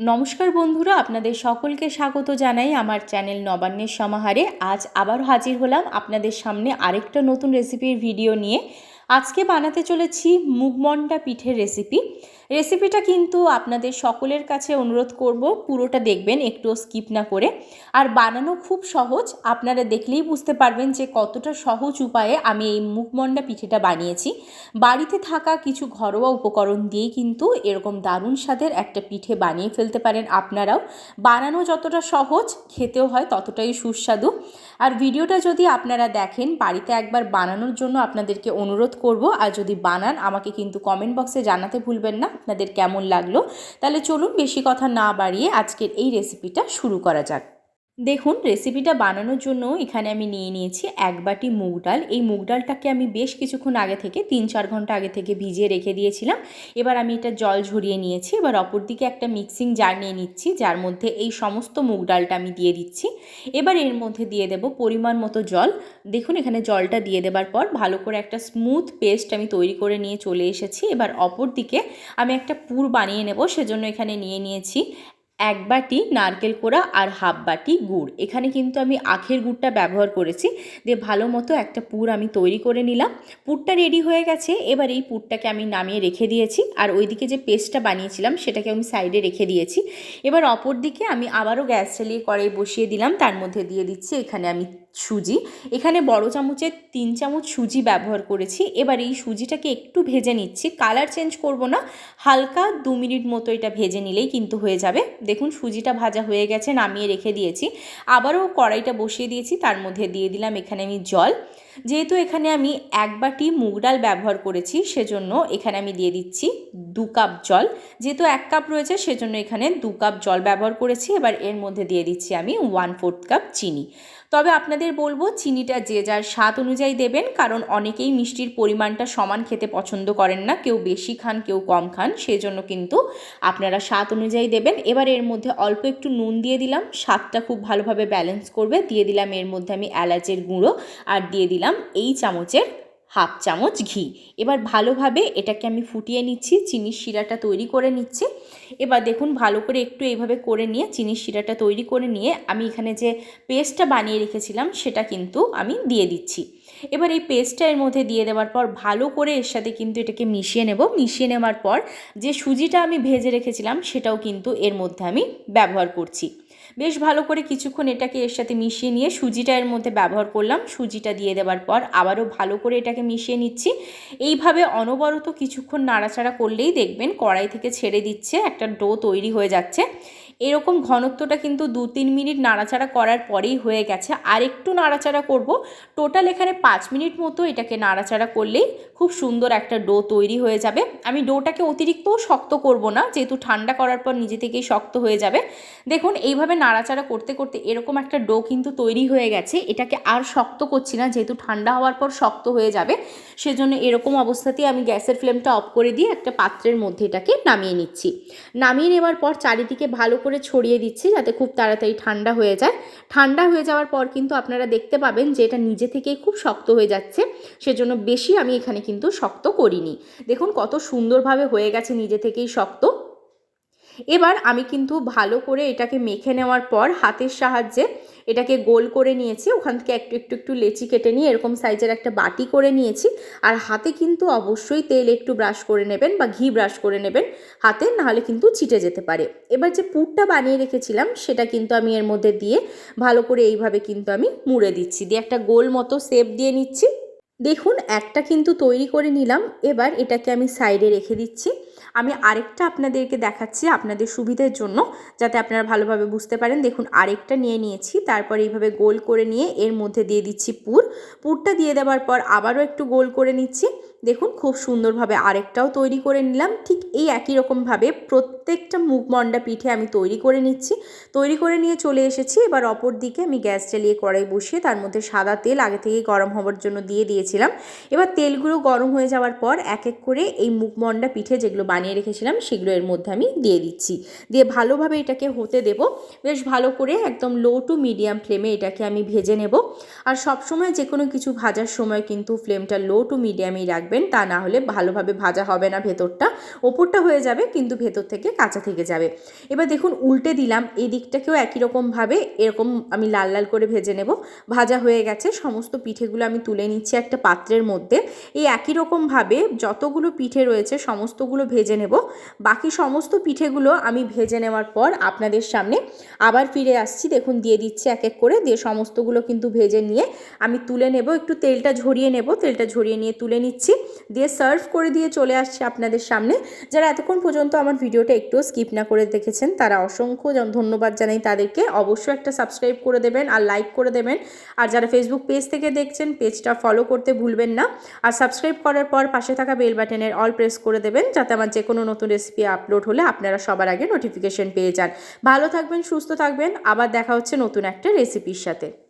নমস্কার বন্ধুরা, আপনাদের সকলকে স্বাগত জানাই আমার চ্যানেল নবান্নের সমাহারে। আজ আবার হাজির হলাম আপনাদের সামনে আরেকটা নতুন রেসিপির ভিডিও নিয়ে। আজকে বানাতে চলেছি মুগমন্ডা পিঠের রেসিপি রেসিপিটা কিন্তু আপনাদের সকলের কাছে অনুরোধ করব, পুরোটা দেখবেন একটুও স্কিপ না করে। আর বানানো খুব সহজ, আপনারা দেখলেই বুঝতে পারবেন যে কতটা সহজ উপায়ে আমি এই মুগমন্ডা পিঠেটা বানিয়েছি। বাড়িতে থাকা কিছু ঘরোয়া উপকরণ দিয়েই কিন্তু এরকম দারুণ স্বাদের একটা পিঠে বানিয়ে ফেলতে পারেন আপনারাও। বানানো যতটা সহজ, খেতেও হয় ততটাই সুস্বাদু। আর ভিডিওটা যদি আপনারা দেখেন, বাড়িতে একবার বানানোর জন্য আপনাদেরকে অনুরোধ করব। আর যদি বানান, আমাকে কিন্তু কমেন্ট বক্সে জানাতে ভুলবেন না, আপনাদের কেমন লাগল? তাহলে চলুন বেশি কথা না বাড়িয়ে আজকের এই রেসিপিটা শুরু করা যাক। দেখুন রেসিপিটা বানানোর জন্য এখানে আমি নিয়ে নিয়েছি এক বাটি মুগ ডাল। এই মুগ ডালটাকে আমি বেশ কিছুক্ষণ আগে থেকে, তিন চার ঘণ্টা আগে থেকে ভিজিয়ে রেখে দিয়েছিলাম। এবার আমি এটা জল ঝরিয়ে নিয়েছি। এবার অপরদিকে একটা মিক্সিং জার নিয়ে নিচ্ছি, যার মধ্যে এই সমস্ত মুগ ডালটা আমি দিয়ে দিচ্ছি। এবার এর মধ্যে দিয়ে দেব পরিমাণ মতো জল। দেখুন, এখানে জলটা দিয়ে দেবার পর ভালো করে একটা স্মুথ পেস্ট আমি তৈরি করে নিয়ে চলে এসেছি। এবার অপর দিকে আমি একটা পুর বানিয়ে নেব, সেজন্য এখানে নিয়ে নিয়েছি এক বাটি নারকেল কোড়া আর হাফ বাটি গুড়। এখানে কিন্তু আমি আখের গুড়টা ব্যবহার করেছি। দিয়ে ভালো মতো একটা পুর আমি তৈরি করে নিলাম। পুরটা রেডি হয়ে গেছে। এবার এই পুরটাকে আমি নামিয়ে রেখে দিয়েছি। আর ওইদিকে যে পেস্টটা বানিয়েছিলাম, সেটাকে আমি সাইডে রেখে দিয়েছি। এবার অপর দিকে আমি আবারও গ্যাস চালিয়ে কড়াই বসিয়ে দিলাম। তার মধ্যে দিয়ে দিচ্ছি এখানে আমি সুজি। এখানে বড় চামচের তিন চামচ সুজি ব্যবহার করেছি। এবার এই সুজিটাকে একটু ভেজে নিচ্ছি। কালার চেঞ্জ করব না, হালকা দু মিনিট মতো এটা ভেজে নিলেই কিন্তু হয়ে যাবে। দেখুন, সুজিটা ভাজা হয়ে গেছে, নামিয়ে রেখে দিয়েছি। আবারও কড়াইটা বসিয়ে দিয়েছি, তার মধ্যে দিয়ে দিলাম এখানে আমি জল। যেহেতু এখানে আমি এক বাটি মুগ ডাল ব্যবহার করেছি, সেজন্য এখানে আমি দিয়ে দিচ্ছি দু কাপ জল। যেহেতু এক কাপ রয়েছে, সেজন্য এখানে দু কাপ জল ব্যবহার করেছি। এবার এর মধ্যে দিয়ে দিচ্ছি আমি ওয়ান ফোর্থ কাপ চিনি। তবে আপনাদের বলব, চিনিটা যে যার স্বাদ অনুযায়ী দেবেন, কারণ অনেকেই মিষ্টির পরিমাণটা সমান খেতে পছন্দ করেন না। কেউ বেশি খান, কেউ কম খান, সেজন্য কিন্তু আপনারা স্বাদ অনুযায়ী দেবেন। এবার এর মধ্যে অল্প একটু নুন দিয়ে দিলাম। স্বাদটা খুব ভালোভাবে ব্যালেন্স করবে। দিয়ে দিলাম এর মধ্যে আমি এলাচের গুঁড়ো আর দিয়ে দিলাম এই চামচের হাফ চামচ ঘি। এবার ভালোভাবে এটাকে আমি ফুটিয়ে নিচ্ছি, চিনির শিরাটা তৈরি করে নিচ্ছি। এবার দেখুন ভালো করে একটু এইভাবে করে নিয়ে চিনির শিরাটা তৈরি করে নিয়ে আমি এখানে যে পেস্টটা বানিয়ে রেখেছিলাম সেটা কিন্তু আমি দিয়ে দিচ্ছি। এবার এই পেস্টটা এর মধ্যে দিয়ে দেওয়ার পর ভালো করে এর সাথে কিন্তু এটাকে মিশিয়ে নেব। মিশিয়ে নেওয়ার পর যে সুজিটা আমি ভেজে রেখেছিলাম সেটাও কিন্তু এর মধ্যে আমি ব্যবহার করছি। বেশ ভালো করে কিছুক্ষণ এটাকে এর সাথে মিশিয়ে নিয়ে সুজিটা এর মধ্যে ব্যবহার করলাম। সুজিটা দিয়ে দেওয়ার পর আবারও ভালো করে এটাকে মিশিয়ে নিচ্ছি। এইভাবে অনবরত কিছুক্ষণ নাড়াচাড়া করলেই দেখবেন কড়াই থেকে ছেড়ে দিচ্ছে, একটা ডো তৈরি হয়ে যাচ্ছে। এরকম ঘনত্বটা কিন্তু দু তিন মিনিট নাড়াচাড়া করার পরেই হয়ে গেছে। আর একটু নাড়াচাড়া করব। টোটাল এখানে পাঁচ মিনিট মতো এটাকে নাড়াচাড়া করলেই খুব সুন্দর একটা ডো তৈরি হয়ে যাবে। আমি ডোটাকে অতিরিক্তও শক্ত করব না, যেহেতু ঠান্ডা করার পর নিজে থেকেই শক্ত হয়ে যাবে। দেখুন, এইভাবে নাড়াচাড়া করতে করতে এরকম একটা ডো কিন্তু তৈরি হয়ে গেছে। এটাকে আর শক্ত করছি না, যেহেতু ঠান্ডা হওয়ার পর শক্ত হয়ে যাবে। সেজন্য এরকম অবস্থাতেই আমি গ্যাসের ফ্লেমটা অফ করে দিয়ে একটা পাত্রের মধ্যে এটাকে নামিয়ে নিচ্ছি। নামিয়ে নেওয়ার পর চারিদিকে ভালো করে ছড়িয়ে দিচ্ছি যাতে খুব তাড়াতাড়ি ঠান্ডা হয়ে যায়। ঠান্ডা হয়ে যাওয়ার পর কিন্তু আপনারা দেখতে পাবেন যে এটা নিজে থেকেই খুব শক্ত হয়ে যাচ্ছে। সেজন্য বেশি আমি এখানে কিন্তু শক্ত করিনি। দেখুন কত সুন্দরভাবে হয়ে গেছে নিজে থেকেই শক্ত। এবার আমি কিন্তু ভালো করে এটাকে মেখে নেওয়ার পর হাতের সাহায্যে এটাকে গোল করে নিয়েছি, ওখান থেকে একটু একটু একটু লেচি কেটে নিয়ে এরকম সাইজের একটা বাটি করে নিয়েছি। আর হাতে কিন্তু অবশ্যই তেল একটু ব্রাশ করে নেবেন বা ঘি ব্রাশ করে নেবেন, হাতে নাহলে কিন্তু ছিটে যেতে পারে। এবার যে পুরটা বানিয়ে রেখেছিলাম, সেটা কিন্তু আমি এর মধ্যে দিয়ে ভালো করে এইভাবে কিন্তু আমি মুড়ে দিচ্ছি। দিয়ে একটা গোল মতো শেপ দিয়ে নিচ্ছি। দেখুন, একটা কিন্তু তৈরি করে নিলাম, এবার এটাকে আমি সাইডে রেখে দিচ্ছি। আমি আরেকটা আপনাদেরকে দেখাচ্ছি আপনাদের সুবিধার জন্য, যাতে আপনারা ভালোভাবে বুঝতে পারেন। দেখুন, আরেকটা নিয়ে নিয়েছি, তারপর এইভাবে গোল করে নিয়ে এর মধ্যে দিয়ে দিচ্ছি পুর। পুরটা দিয়ে দেওয়ার পর আবারও একটু গোল করে নিচ্ছি। দেখুন, খুব সুন্দরভাবে আরেকটাও তৈরি করে নিলাম। ঠিক এই একই রকমভাবে প্রত্যেকটা মুগ মন্ডা পিঠে আমি তৈরি করে নিচ্ছি। তৈরি করে নিয়ে চলে এসেছি। এবার অপর দিকে আমি গ্যাস চালিয়ে কড়াই বসিয়ে তার মধ্যে সাদা তেল আগে থেকেই গরম হওয়ার জন্য দিয়ে দিয়েছিলাম। এবার তেলগুলো গরম হয়ে যাওয়ার পর এক এক করে এই মুগ মন্ডা পিঠে যেগুলো বানিয়ে রেখেছিলাম সেগুলো এর মধ্যে আমি দিয়ে দিচ্ছি। দিয়ে ভালোভাবে এটাকে হতে দেব। বেশ ভালো করে একদম লো টু মিডিয়াম ফ্লেমে এটাকে আমি ভেজে নেব। আর সবসময় যে কোনো কিছু ভাজার সময় কিন্তু ফ্লেমটা লো টু মিডিয়ামেই রাখবেন। রাখবেন, তা না হলে ভালোভাবে ভাজা হবে না ভেতরটা। ওপরটা হয়ে যাবে, কিন্তু ভেতর থেকে কাঁচা থেকে যাবে। এবার দেখুন, উল্টে দিলাম, এই দিকটাকেও একই রকমভাবে এরকম আমি লাল লাল করে ভেজে নেব। ভাজা হয়ে গেছে, সমস্ত পিঠেগুলো আমি তুলে নিচ্ছি একটা পাত্রের মধ্যে। এই একই রকমভাবে যতগুলো পিঠে রয়েছে, সমস্তগুলো ভেজে নেব। বাকি সমস্ত পিঠেগুলো আমি ভেজে নেওয়ার পর আপনাদের সামনে আবার ফিরে আসছি। দেখুন, দিয়ে দিচ্ছি এক এক করে, দিয়ে সমস্তগুলো কিন্তু ভেজে নিয়ে আমি তুলে নেব। একটু তেলটা ঝরিয়ে নেব, তেলটা ঝরিয়ে নিয়ে তুলে নিচ্ছি। দিয়ে সার্ভ করে দিয়ে চলে আসছি আপনাদের সামনে। যারা এতক্ষণ পর্যন্ত আমার ভিডিওটা একটুও স্কিপ না করে দেখেছেন, তারা অসংখ্য ধন্যবাদ জানাই তাদেরকে। অবশ্যই একটা সাবস্ক্রাইব করে দেবেন আর লাইক করে দেবেন। আর যারা ফেসবুক পেজ থেকে দেখছেন পেজটা ফলো করতে ভুলবেন না। আর সাবস্ক্রাইব করার পর পাশে থাকা বেল বাটনের অল প্রেস করে দেবেন, যাতে আমার যে কোনো নতুন রেসিপি আপলোড হলে আপনারা সবার আগে নোটিফিকেশন পেয়ে যান। ভালো থাকবেন, সুস্থ থাকবেন। আবার দেখা হচ্ছে নতুন একটা রেসিপির সাথে।